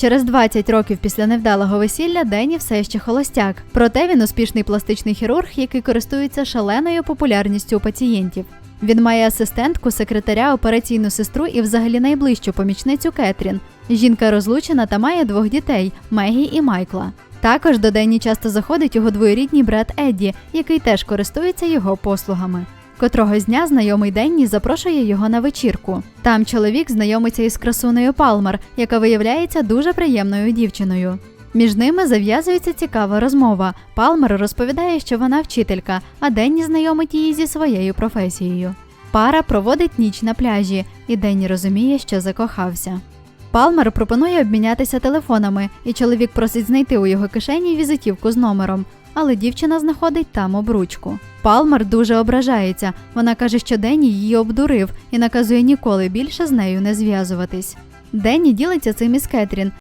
Через 20 років після невдалого весілля Денні все ще холостяк. Проте він успішний пластичний хірург, який користується шаленою популярністю у пацієнтів. Він має асистентку, секретаря, операційну сестру і взагалі найближчу помічницю Кетрін. Жінка розлучена та має двох дітей Мегі і Майкла. Також до Денні часто заходить його двоюрідній брат Едді, який теж користується його послугами. Котрогось дня знайомий Денні запрошує його на вечірку. Там чоловік знайомиться із красунею Палмер, яка виявляється дуже приємною дівчиною. Між ними зав'язується цікава розмова. Палмер розповідає, що вона вчителька, а Денні знайомить її зі своєю професією. Пара проводить ніч на пляжі, і Денні розуміє, що закохався. Палмер пропонує обмінятися телефонами, і чоловік просить знайти у його кишені візитівку з номером, але дівчина знаходить там обручку. Палмер дуже ображається. Вона каже, що Денні її обдурив і наказує ніколи більше з нею не зв'язуватись. Денні ділиться цим із Кетрін,